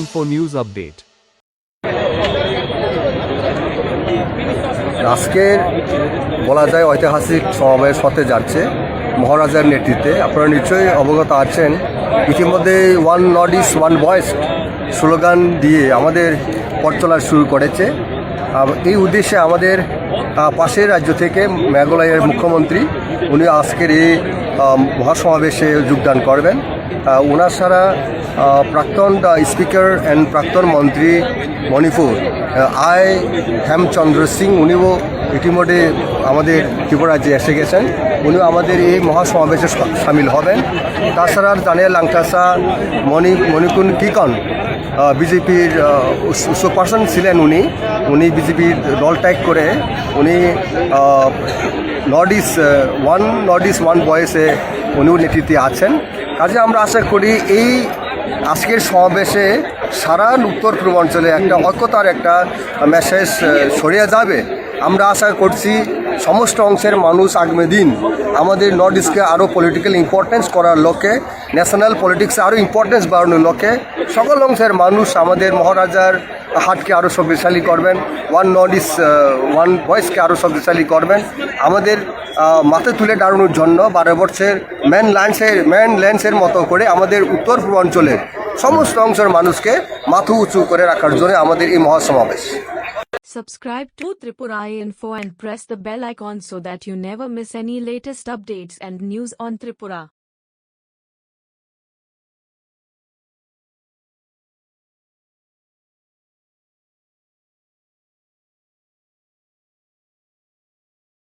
Info News Update. আজকের বলা যায় ঐতিহাসিক সমাবেশ হতে যাচ্ছে মহারাজার নেতৃত্বে। আপনারা নিশ্চয়ই অবগত আছেন ইতিমধ্যে one north east, one voice slogan দিয়ে আমাদের পথ চলা শুরু করেছে। এই উদ্দেশ্যে আমাদের পাশের রাজ্য থেকে মেঘালয়ের মুখ্যমন্ত্রী, উনি আজকের এই মহাসমাবেশে যোগদান করবেন। ওনার ছাড়া প্রাক্তন স্পিকার অ্যান্ড প্রাক্তন মন্ত্রী মণিপুর আই হেমচন্দ্র সিং, উনিও ইতিমধ্যে আমাদের ত্রিপুরা রাজ্যে এসে গেছেন। উনিও আমাদের এই মহাসমাবেশে সামিল হবেন। তাছাড়া দানিয়াল লাংকাসা মণি, মণিকুন কিকন বিজেপির উৎসব পার্সন ছিলেন উনি। উনি বিজেপির দল ত্যাগ করে উনি north east one, north east one বয়েসে উনিও নেতৃত্বে আছেন। কাজে আমরা আশা করি এই আজকের সমাবেশে সারা উত্তর পূর্বাঞ্চলে একটা ঐক্যতার একটা মেসেজ ছড়িয়ে যাবে। আমরা আশা করছি সমস্ত অংশের মানুষ আগামী দিন আমাদের নর্থ ইস্টকে আরও পলিটিক্যাল ইম্পর্টেন্স করার লক্ষ্যে ন্যাশনাল পলিটিক্সে আরও ইম্পর্টেন্স বাড়ানোর লক্ষ্যে সকল অংশের মানুষ আমাদের মহারাজার হাটকে আরও শক্তিশালী করবেন ওয়ান নর্থ ইস্ট ওয়ান ভয়েসকে আরও শক্তিশালী করবেন। আমাদের মাথা তুলে দাঁড়ানোর জন্য ভারতবর্ষের ম্যান ল্যান্ডসের ম্যান ল্যান্ডসের মতো করে আমাদের উত্তর পূর্বাঞ্চলের সমস্ত অংশের মানুষকে মাথু উঁচু করে রাখার জন্য আমাদের এই মহাসমাবেশ Subscribe to Tripura Info and press the bell icon so that you never miss any latest updates and news on Tripura.